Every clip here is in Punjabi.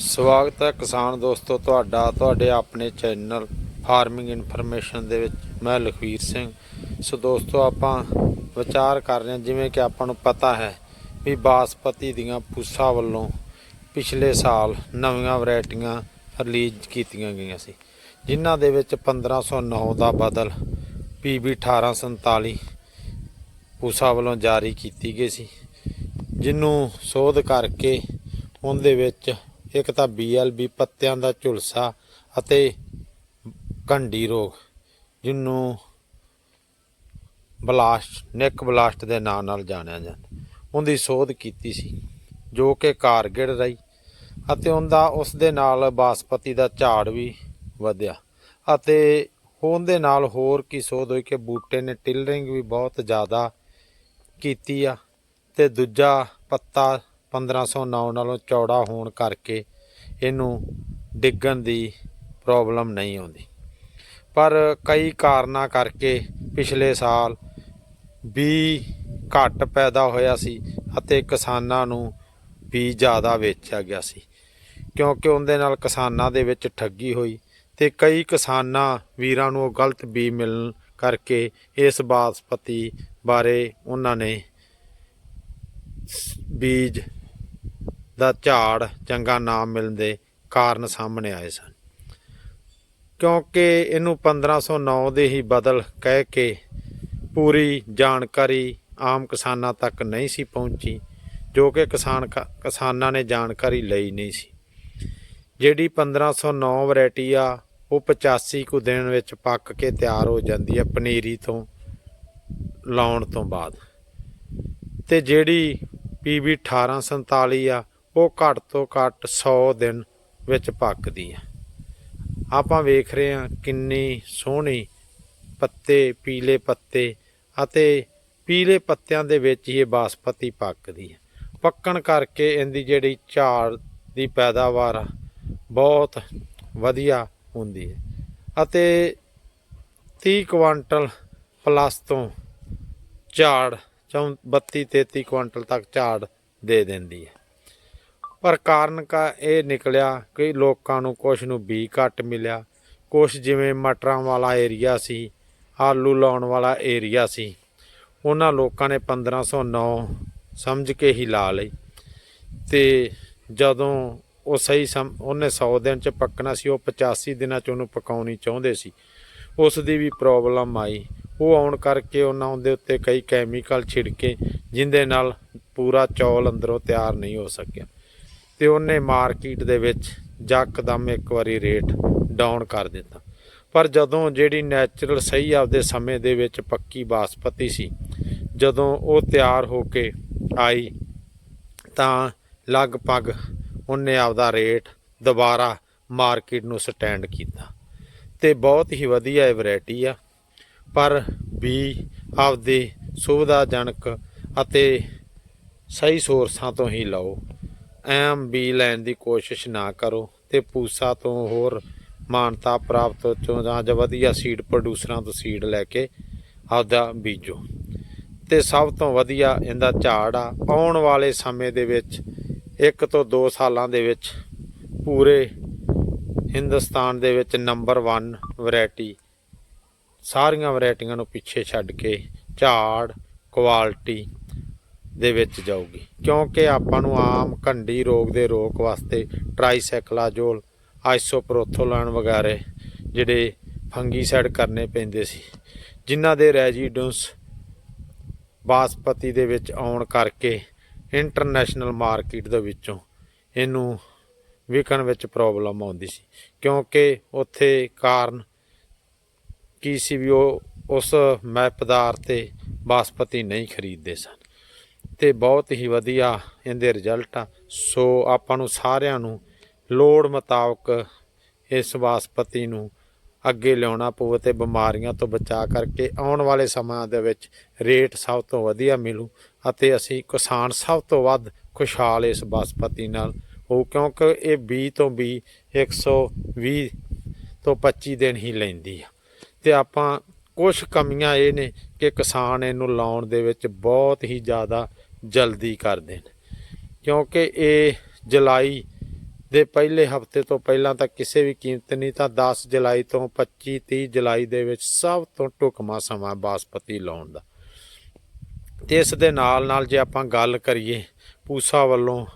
ਸਵਾਗਤ ਹੈ ਕਿਸਾਨ ਦੋਸਤੋ ਤੁਹਾਡਾ, ਤੁਹਾਡੇ ਆਪਣੇ ਚੈਨਲ ਫਾਰਮਿੰਗ ਇਨਫੋਰਮੇਸ਼ਨ ਦੇ ਵਿੱਚ। ਮੈਂ ਲਖਵੀਰ ਸਿੰਘ। ਸੋ ਦੋਸਤੋ ਆਪਾਂ ਵਿਚਾਰ ਕਰ ਰਹੇ ਹਾਂ, ਜਿਵੇਂ ਕਿ ਆਪਾਂ ਨੂੰ ਪਤਾ ਹੈ ਵੀ ਬਾਸਪਤੀ ਦੀਆਂ ਪੂਸਾ ਵੱਲੋਂ ਪਿਛਲੇ ਸਾਲ ਨਵੀਆਂ ਵੈਰਾਈਟੀਆਂ ਰਿਲੀਜ਼ ਕੀਤੀਆਂ ਗਈਆਂ ਸੀ, ਜਿਨ੍ਹਾਂ ਦੇ ਵਿੱਚ 1509 ਦਾ ਬਦਲ PB 1847 ਪੂਸਾ ਵੱਲੋਂ ਜਾਰੀ ਕੀਤੀ ਗਈ ਸੀ ਜਿਹਨੂੰ ਸੋਧ ਕਰਕੇ ਉਹਦੇ ਵਿੱਚ ਇੱਕ ਤਾਂ BLB ਪੱਤਿਆਂ ਦਾ ਝੁਲਸਾ ਅਤੇ ਕੰਡੀ ਰੋਗ ਜਿਹਨੂੰ ਬਲਾਸਟ ਨੈਕ ਬਲਾਸਟ ਦੇ ਨਾਂ ਨਾਲ ਜਾਣਿਆ ਜਾਂਦਾ। ਉਹਦੀ ਸੋਧ ਕੀਤੀ ਸੀ, ਜੋ ਕਿ ਕਾਰਗਿਲ ਰਹੀ ਅਤੇ ਉਹਦਾ ਉਸ ਦੇ ਨਾਲ ਬਾਸਪਤੀ ਦਾ ਝਾੜ ਵੀ ਵਧਿਆ ਅਤੇ ਉਹਦੇ ਨਾਲ ਹੋਰ ਕੀ ਸੋਧ ਹੋਈ ਕਿ ਬੂਟੇ ਨੇ ਟਿਲਰਿੰਗ ਵੀ ਬਹੁਤ ਜ਼ਿਆਦਾ ਕੀਤੀ ਆ ਤੇ ਦੂਜਾ ਪੱਤਾ 1509 ਨਾਲੋਂ ਚੌੜਾ ਹੋਣ ਕਰਕੇ ਇਹਨੂੰ ਡਿੱਗਣ ਦੀ ਪ੍ਰੋਬਲਮ ਨਹੀਂ ਆਉਂਦੀ। ਪਰ ਕਈ ਕਾਰਨਾਂ ਕਰਕੇ ਪਿਛਲੇ ਸਾਲ ਵੀ ਘੱਟ ਪੈਦਾ ਹੋਇਆ ਸੀ ਅਤੇ ਕਿਸਾਨਾਂ ਨੂੰ ਵੀ ਜ਼ਿਆਦਾ ਵੇਚਿਆ ਗਿਆ ਸੀ। ਕਿਉਂਕਿ ਉਹਦੇ ਨਾਲ ਕਿਸਾਨਾਂ ਦੇ ਵਿੱਚ ਠੱਗੀ ਹੋਈ ਤੇ ਕਈ ਕਿਸਾਨਾਂ ਵੀਰਾਂ ਨੂੰ ਉਹ ਗਲਤ ਬੀ ਮਿਲਣ ਕਰਕੇ ਇਸ ਬਾਸਪਤੀ ਬਾਰੇ ਉਹਨਾਂ ਨੇ ਬੀਜ ਦਾ ਝਾੜ ਚੰਗਾ ਨਾ ਮਿਲਣ ਦੇ ਕਾਰਨ ਸਾਹਮਣੇ ਆਏ ਸਨ। ਕਿਉਂਕਿ ਇਹਨੂੰ 1509 ਦੇ ਹੀ ਬਦਲ ਕਹਿ ਕੇ ਪੂਰੀ ਜਾਣਕਾਰੀ ਆਮ ਕਿਸਾਨਾਂ ਤੱਕ ਨਹੀਂ ਸੀ ਪਹੁੰਚੀ, ਜੋ ਕਿ ਕਿਸਾਨ ਕ- ਕਿਸਾਨਾਂ ਨੇ ਜਾਣਕਾਰੀ ਲਈ ਨਹੀਂ ਸੀ। ਜਿਹੜੀ 1509 ਵੈਰਾਈਟੀ ਆ, ਉਹ 85 ਕੁ ਦਿਨ ਵਿੱਚ ਪੱਕ ਕੇ ਤਿਆਰ ਹੋ ਜਾਂਦੀ ਹੈ ਪਨੀਰੀ ਤੋਂ ਲਾਉਣ ਤੋਂ ਬਾਅਦ। ਤੇ ਜਿਹੜੀ PB 1847 ਆ ਉਹ ਘੱਟ ਤੋਂ ਘੱਟ 100 ਦਿਨ ਵਿੱਚ ਪੱਕਦੀ ਆ ਆਪਾਂ ਵੇਖ ਰਹੇ ਹਾਂ ਕਿੰਨੀ ਸੋਹਣੀ ਪੱਤੇ ਪੀਲੇ ਪੱਤੇ ਅਤੇ ਪੀਲੇ ਪੱਤਿਆਂ ਦੇ ਵਿੱਚ ਹੀ ਇਹ ਬਾਸਪਤੀ ਪੱਕਦੀ ਹੈ। ਪੱਕਣ ਕਰਕੇ ਇਹਦੀ ਜਿਹੜੀ ਝਾੜ ਦੀ ਪੈਦਾਵਾਰ ਆ, ਬਹੁਤ ਵਧੀਆ ਹੁੰਦੀ ਹੈ ਅਤੇ 30 ਕੁਆਂਟਲ ਪਲੱਸ ਤੋਂ ਝਾੜ ਚੌਂ 32 33 ਕੁਆਂਟਲ ਤੱਕ ਝਾੜ ਦੇ ਦਿੰਦੀ ਹੈ। ਪਰ ਕਾਰਨ ਕਾ ਇਹ ਨਿਕਲਿਆ ਕਿ ਲੋਕਾਂ ਨੂੰ ਕੁਝ ਨੂੰ ਬੀ ਘੱਟ ਮਿਲਿਆ। ਕੁਝ ਜਿਵੇਂ ਮਟਰਾਂ ਵਾਲਾ ਏਰੀਆ ਸੀ, ਆਲੂ ਲਾਉਣ ਵਾਲਾ ਏਰੀਆ ਸੀ। ਉਹਨਾਂ ਲੋਕਾਂ ਨੇ 1509 ਸਮਝ ਕੇ ਹੀ ਲਾ ਲਈ ਤੇ ਜਦੋਂ ਉਹ ਸਹੀ ਸਮ, ਉਹਨੇ 100 ਦਿਨ ਚ ਪੱਕਣਾ ਸੀ, ਉਹ 85 ਦਿਨਾਂ ਚ ਉਹਨੂੰ ਪਕਾਉਣੀ ਚਾਹੁੰਦੇ ਸੀ। ਉਸ ਦੀ ਵੀ ਪ੍ਰੋਬਲਮ ਆਈ। ਉਹ ਆਉਣ ਕਰਕੇ ਉਹਨਾਂ ਉਹਦੇ ਉੱਤੇ ਕਈ ਕੈਮੀਕਲ ਛਿੜਕੇ, ਜਿੰਦੇ ਨਾਲ ਪੂਰਾ ਚੌਲ ਅੰਦਰੋਂ ਤਿਆਰ ਨਹੀਂ ਹੋ ਸਕਿਆ। ਤੇ ਉਹਨੇ ਮਾਰਕੀਟ ਦੇ ਵਿੱਚ ਜੱਕਦਮ ਇੱਕ ਵਾਰੀ ਰੇਟ ਡਾਊਨ ਕਰ ਦਿੱਤਾ। ਪਰ ਜਦੋਂ ਜਿਹੜੀ ਨੈਚੁਰਲ ਸਹੀ ਆਪਦੇ ਸਮੇਂ ਦੇ ਵਿੱਚ ਪੱਕੀ ਬਾਸਪਤੀ ਸੀ, ਜਦੋਂ ਉਹ ਤਿਆਰ ਹੋ ਕੇ ਆਈ, ਤਾਂ ਲਗਭਗ ਉਹਨੇ ਆਪਦਾ ਰੇਟ ਦੁਬਾਰਾ ਮਾਰਕੀਟ ਨੂੰ ਸਟੈਂਡ ਕੀਤਾ। ਤੇ ਬਹੁਤ ਹੀ ਵਧੀਆ ਇਹ ਵੈਰਾਈਟੀ ਆ। ਪਰ ਵੀ ਆਪਦੇ ਸੁਵਿਧਾਜਨਕ ਅਤੇ ਸਹੀ ਸੋਰਸਾਂ ਤੋਂ ਹੀ ਲਓ। ਐਮ ਬੀ ਲੈਣ ਦੀ ਕੋਸ਼ਿਸ਼ ਨਾ ਕਰੋ ਤੇ ਪੂਸਾ ਤੋਂ ਹੋਰ ਮਾਨਤਾ ਪ੍ਰਾਪਤ ਚੋਂ ਜਾਂ ਵਧੀਆ ਸੀਡ ਪ੍ਰੋਡਿਊਸਰਾਂ ਤੋਂ ਸੀਡ ਲੈ ਕੇ ਆਪਦਾ ਬੀਜੋ। ਤੇ ਸਭ ਤੋਂ ਵਧੀਆ ਇਹਦਾ ਝਾੜ ਆ, ਆਉਣ ਵਾਲੇ ਸਮੇਂ ਦੇ ਵਿੱਚ, ਇੱਕ ਤੋਂ 2 ਸਾਲਾਂ ਦੇ ਵਿੱਚ ਪੂਰੇ ਹਿੰਦੁਸਤਾਨ ਦੇ ਵਿੱਚ ਨੰਬਰ 1 ਵੈਰਾਈਟੀ ਸਾਰੀਆਂ ਵੈਰਾਈਟੀਆਂ ਨੂੰ ਪਿੱਛੇ ਛੱਡ ਕੇ ਝਾੜ ਕੁਆਲਿਟੀ ਦੇ ਵਿੱਚ ਜਾਊਗੀ। ਕਿਉਂਕਿ ਆਪਾਂ ਨੂੰ ਆਮ ਘੰਡੀ ਰੋਗ ਦੇ ਰੋਕ ਵਾਸਤੇ ਟ੍ਰਾਈਸਾਈਕਲਾਜੋਲ ਆਈਸੋਪ੍ਰੋਥੋਲਾਨ ਵਗੈਰੇ ਜਿਹੜੇ ਫੰਗੀਸਾਈਡ ਕਰਨੇ ਪੈਂਦੇ ਸੀ, ਜਿਨ੍ਹਾਂ ਦੇ ਰੈਜ਼ੀਡੈਂਸ ਬਾਸਪਤੀ ਦੇ ਵਿੱਚ ਆਉਣ ਕਰਕੇ ਇੰਟਰਨੈਸ਼ਨਲ ਮਾਰਕੀਟ ਦੇ ਵਿੱਚੋਂ ਇਹਨੂੰ ਵਿਕਣ ਵਿੱਚ ਪ੍ਰੋਬਲਮ ਆਉਂਦੀ ਸੀ। ਕਿਉਂਕਿ ਉੱਥੇ ਕਾਰਨ ਕੀ ਸੀ ਵੀ ਉਹ ਉਸ ਮੈਪਦਾਰ ਤੇ ਬਾਸਪਤੀ ਨਹੀਂ ਖਰੀਦਦੇ ਸਨ। ਤੇ ਬਹੁਤ ਹੀ ਵਧੀਆ ਇਹਦੇ ਰਿਜ਼ਲਟ ਆ। ਸੋ ਆਪਾਂ ਨੂੰ ਸਾਰਿਆਂ ਨੂੰ ਲੋੜ ਮੁਤਾਬਕ ਇਸ ਬਾਸਪਤੀ ਨੂੰ ਅੱਗੇ ਲਿਆਉਣਾ ਪਊ ਤੇ ਬਿਮਾਰੀਆਂ ਤੋਂ ਬਚਾ ਕਰਕੇ ਆਉਣ ਵਾਲੇ ਸਮਾਂ ਦੇ ਵਿੱਚ ਰੇਟ ਸਭ ਤੋਂ ਵਧੀਆ ਮਿਲੂ ਅਤੇ ਅਸੀਂ ਕਿਸਾਨ ਸਭ ਤੋਂ ਵੱਧ ਖੁਸ਼ਹਾਲ ਇਸ ਬਾਸਪਤੀ ਨਾਲ ਹੋ ਕਿਉਂਕਿ ਇਹ 20 ਤੋਂ 20 120 ਤੋਂ 25 ਦਿਨ ਹੀ ਲੈਂਦੀ ਆ। ਤੇ ਆਪਾਂ ਕੁਝ ਕਮੀਆਂ ਇਹ ਨੇ ਕਿ ਕਿਸਾਨ ਇਹਨੂੰ ਲਾਉਣ ਦੇ ਵਿੱਚ ਬਹੁਤ ਹੀ ਜ਼ਿਆਦਾ ਜਲਦੀ ਕਰਦੇ ਨੇ ਕਿਉਂਕਿ ਇਹ ਜੁਲਾਈ ਦੇ ਪਹਿਲੇ ਹਫ਼ਤੇ ਤੋਂ ਪਹਿਲਾਂ ਤਾਂ ਕਿਸੇ ਵੀ ਕੀਮਤ ਨਹੀਂ, ਤਾਂ 10 ਜੁਲਾਈ ਤੋਂ 25 30 ਜੁਲਾਈ ਦੇ ਵਿੱਚ ਸਭ ਤੋਂ ਢੁਕਮਾ ਸਮਾਂ ਬਾਸਪਤੀ ਲਾਉਣ ਦਾ। ਤੇ ਇਸ ਦੇ ਨਾਲ ਨਾਲ ਜੇ ਆਪਾਂ ਗੱਲ ਕਰੀਏ, ਪੂਸਾ ਵੱਲੋਂ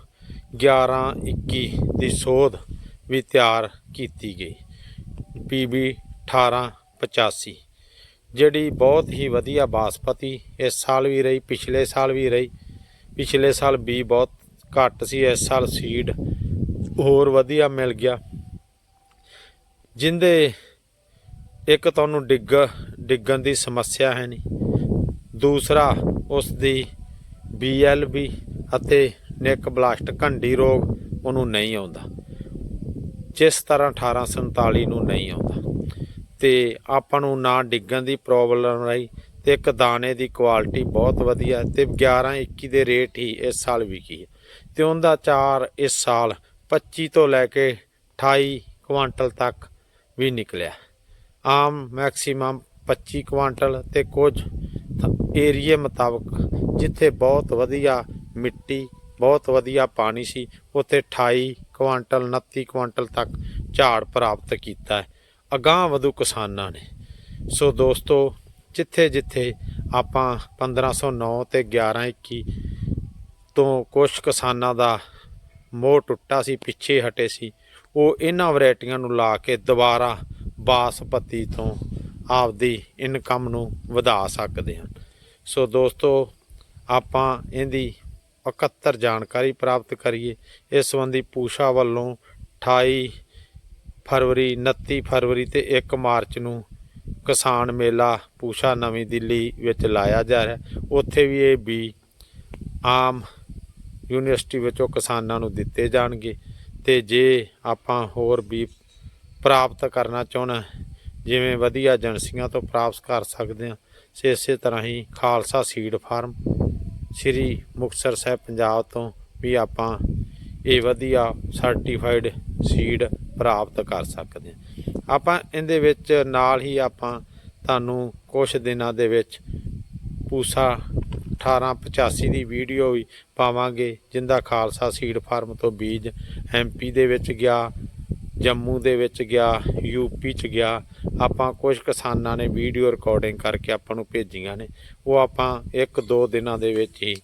11 21 ਦੀ ਸੋਧ ਵੀ ਤਿਆਰ ਕੀਤੀ ਗਈ। ਪੀਬੀ 1885 ਜਿਹੜੀ ਬਹੁਤ ਹੀ ਵਧੀਆ ਬਾਸਪਤੀ ਇਸ ਸਾਲ ਵੀ ਰਹੀ, ਪਿਛਲੇ ਸਾਲ ਵੀ ਰਹੀ। ਪਿਛਲੇ ਸਾਲ ਬੀ ਬਹੁਤ ਘੱਟ ਸੀ, ਇਸ ਸਾਲ ਸੀਡ ਹੋਰ ਵਧੀਆ ਮਿਲ ਗਿਆ। ਜਿੰਦੇ ਇੱਕ ਤੁਹਾਨੂੰ ਡਿੱਗ, ਡਿੱਗਣ ਦੀ ਸਮੱਸਿਆ ਹੈ ਨਹੀਂ। ਦੂਸਰਾ, ਉਸ ਦੀ ਬੀਐਲਬੀ ਅਤੇ ਨੈਕ ਬਲਾਸਟ ਘੰਡੀ ਰੋਗ ਉਹਨੂੰ ਨਹੀਂ ਆਉਂਦਾ। ਜਿਸ ਤਰ੍ਹਾਂ 1847 ਨੂੰ ਨਹੀਂ ਆਉਂਦਾ। ਤੇ ਆਪਾਂ ਨੂੰ ਨਾ ਡਿੱਗਣ ਦੀ ਪ੍ਰੋਬਲਮ ਰਹੀ ਤੇ ਇੱਕ ਦਾਣੇ ਦੀ ਕੁਆਲਿਟੀ ਬਹੁਤ ਵਧੀਆ ਤੇ 11 21 ਦੇ ਰੇਟ ਹੀ ਇਸ ਸਾਲ ਵਿਕੀ ਹੈ। ਤੇ ਉਹਦਾ ਚਾਰ ਇਸ ਸਾਲ 25 ਤੋਂ ਲੈ ਕੇ 28 ਕੁਆਂਟਲ ਤੱਕ ਵੀ ਨਿਕਲਿਆ। ਆਮ ਮੈਕਸਿਮਮ 25 ਕੁਆਂਟਲ ਤੇ ਕੁਝ ਏਰੀਏ ਮੁਤਾਬਕ ਜਿੱਥੇ ਬਹੁਤ ਵਧੀਆ ਮਿੱਟੀ, ਬਹੁਤ ਵਧੀਆ ਪਾਣੀ ਸੀ, ਉੱਥੇ 28 ਕੁਆਂਟਲ 29 ਕੁਆਂਟਲ ਤੱਕ ਝਾੜ ਪ੍ਰਾਪਤ ਕੀਤਾ ਹੈ। ਅਗਾਂਹ ਵਧੂ ਕਿਸਾਨਾਂ ਨੇ। ਸੋ ਦੋਸਤੋ ਜਿੱਥੇ ਜਿੱਥੇ ਆਪਾਂ 1509 ਤੇ 1121 ਤੋਂ ਕੁਝ ਕਿਸਾਨਾਂ ਦਾ ਮੋਹ ਟੁੱਟਾ ਸੀ, ਪਿੱਛੇ ਹਟੇ ਸੀ, ਉਹ ਇਹਨਾਂ ਵੈਰਾਈਟੀਆਂ ਨੂੰ ਲਾ ਕੇ ਦੁਬਾਰਾ ਬਾਸਪਤੀ ਤੋਂ ਆਪਦੀ ਇਨਕਮ ਨੂੰ ਵਧਾ ਸਕਦੇ ਹਨ। ਸੋ ਦੋਸਤੋ, ਆਪਾਂ ਇਹਦੀ 71 ਜਾਣਕਾਰੀ ਪ੍ਰਾਪਤ ਕਰੀਏ। ਇਸ ਸੰਬੰਧੀ ਪੂਸ਼ਾ ਵੱਲੋਂ 28 ਫਰਵਰੀ 29 ਫਰਵਰੀ ਤੇ 1 ਮਾਰਚ ਨੂੰ ਕਿਸਾਨ ਮੇਲਾ ਪੂਸ਼ਾ ਨਵੀਂ ਦਿੱਲੀ ਵਿੱਚ ਲਾਇਆ ਜਾ ਰਿਹਾ। ਉੱਥੇ ਵੀ ਇਹ ਬੀ ਆਮ ਯੂਨੀਵਰਸਿਟੀ ਵਿੱਚੋਂ ਕਿਸਾਨਾਂ ਨੂੰ ਦਿੱਤੇ ਜਾਣਗੇ। ਤੇ ਜੇ ਆਪਾਂ ਹੋਰ ਵੀ ਪ੍ਰਾਪਤ ਕਰਨਾ ਚਾਹੁੰਦਾ ਜਿਵੇਂ ਵਧੀਆ ਏਜੰਸੀਆਂ ਤੋਂ ਪ੍ਰਾਪਤ ਕਰ ਸਕਦੇ ਹਾਂ ਸੇ ਇਸੇ ਤਰ੍ਹਾਂ ਹੀ ਖਾਲਸਾ ਸੀਡ ਫਾਰਮ ਸ੍ਰੀ ਮੁਕਤਸਰ ਸਾਹਿਬ ਪੰਜਾਬ ਤੋਂ ਵੀ ਆਪਾਂ ਇਹ ਵਧੀਆ ਸਰਟੀਫਾਈਡ ਸੀਡ ਪ੍ਰਾਪਤ ਕਰ ਸਕਦੇ ਹਾਂ। ਆਪਾਂ ਇਹਦੇ ਵਿੱਚ ਨਾਲ ਹੀ ਆਪਾਂ ਤੁਹਾਨੂੰ ਕੁਝ ਦਿਨਾਂ ਦੇ ਵਿੱਚ ਪੂਸਾ 1885 ਦੀ ਵੀਡੀਓ ਵੀ ਪਾਵਾਂਗੇ, ਜਿੰਦਾ ਖਾਲਸਾ ਸੀਡ ਫਾਰਮ ਤੋਂ ਬੀਜ ਐਮਪੀ ਦੇ ਵਿੱਚ ਗਿਆ, ਜੰਮੂ ਦੇ ਵਿੱਚ ਗਿਆ ਯੂਪੀ ਚ ਗਿਆ, ਆਪਾਂ ਕੁਝ ਕਿਸਾਨਾਂ ਨੇ ਵੀਡੀਓ ਰਿਕਾਰਡਿੰਗ ਕਰਕੇ ਆਪਾਂ ਨੂੰ ਭੇਜੀਆਂ ਨੇ। ਉਹ ਆਪਾਂ ਇੱਕ ਦੋ ਦਿਨਾਂ ਦੇ ਵਿੱਚ ਹੀ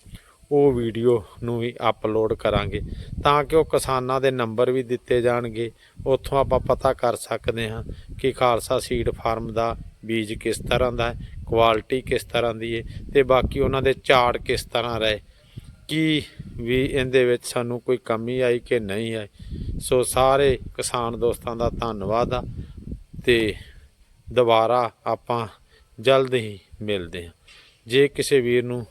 ਉਹ ਵੀਡੀਓ ਨੂੰ ਵੀ ਅਪਲੋਡ ਕਰਾਂਗੇ ਤਾਂ ਕਿ ਉਹ ਕਿਸਾਨਾਂ ਦੇ ਨੰਬਰ ਵੀ ਦਿੱਤੇ ਜਾਣਗੇ। ਉੱਥੋਂ ਆਪਾਂ ਪਤਾ ਕਰ ਸਕਦੇ ਹਾਂ ਕਿ ਖਾਲਸਾ ਸੀਡ ਫਾਰਮ ਦਾ ਬੀਜ ਕਿਸ ਤਰ੍ਹਾਂ ਦਾ ਹੈ ਕੁਆਲਿਟੀ ਕਿਸ ਤਰ੍ਹਾਂ ਦੀ ਹੈ ਤੇ ਬਾਕੀ ਉਹਨਾਂ ਦੇ ਝਾੜ ਕਿਸ ਤਰ੍ਹਾਂ ਰਹੇ। ਕੀ ਵੀ ਇਹਦੇ ਵਿੱਚ ਸਾਨੂੰ ਕੋਈ ਕਮੀ ਆਈ ਕਿ ਨਹੀਂ ਆਈ, ਸੋ ਸਾਰੇ ਕਿਸਾਨ ਦੋਸਤਾਂ ਦਾ ਧੰਨਵਾਦ ਆ ਤੇ ਦੁਬਾਰਾ ਆਪਾਂ ਜਲਦ ਹੀ ਮਿਲਦੇ ਹਾਂ। ਜੇ ਕਿਸੇ ਵੀਰ ਨੂੰ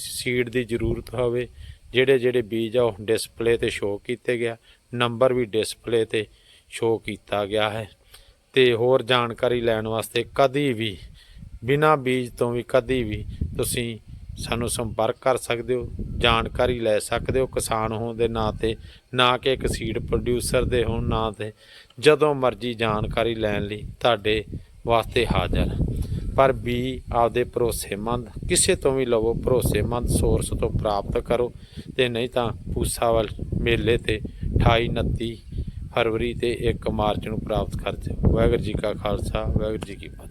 ਸੀਡ ਦੀ ਜ਼ਰੂਰਤ ਹੋਵੇ, ਜਿਹੜੇ ਜਿਹੜੇ ਬੀਜ ਆ ਉਹ ਡਿਸਪਲੇ ਤੇ ਸ਼ੋਅ ਕੀਤੇ ਗਿਆ ਨੰਬਰ ਵੀ ਡਿਸਪਲੇ ਤੇ ਸ਼ੋਅ ਕੀਤਾ ਗਿਆ ਹੈ। ਤੇ ਹੋਰ ਜਾਣਕਾਰੀ ਲੈਣ ਵਾਸਤੇ ਕਦੀ ਵੀ, ਬਿਨਾ ਬੀਜ ਤੋਂ ਵੀ ਕਦੀ ਵੀ ਤੁਸੀਂ ਸਾਨੂੰ ਸੰਪਰਕ ਕਰ ਸਕਦੇ ਹੋ, ਜਾਣਕਾਰੀ ਲੈ ਸਕਦੇ ਹੋ ਕਿਸਾਨ ਹੋਣ ਦੇ ਨਾਂ ਤੇ, ਨਾ ਕਿ ਇੱਕ ਸੀਡ ਪ੍ਰੋਡਿਊਸਰ ਦੇ ਹੋਣ ਨਾਂ ਤੇ, ਜਦੋਂ ਮਰਜ਼ੀ ਜਾਣਕਾਰੀ ਲੈਣ ਲਈ ਤੁਹਾਡੇ ਵਾਸਤੇ ਹਾਜ਼ਰ। ਪਰ ਬੀ ਆਪਦੇ ਭਰੋਸੇਮੰਦ, ਕਿਸੇ ਤੋਂ ਵੀ ਲਵੋ ਭਰੋਸੇਮੰਦ ਸੋਰਸ ਤੋਂ ਪ੍ਰਾਪਤ ਕਰੋ। ਤੇ ਨਹੀਂ ਤਾਂ ਪੂਸਾਵਲ ਮੇਲੇ ਤੇ 28 29 ਫਰਵਰੀ ਤੇ 1 ਮਾਰਚ ਨੂੰ ਪ੍ਰਾਪਤ ਕਰ ਦਿਓ। ਵਾਹਿਗੁਰੂ ਜੀ ਕਾ ਖਾਲਸਾ, ਵਾਹਿਗੁਰੂ ਜੀ ਕੀ ਫਤਿਹ।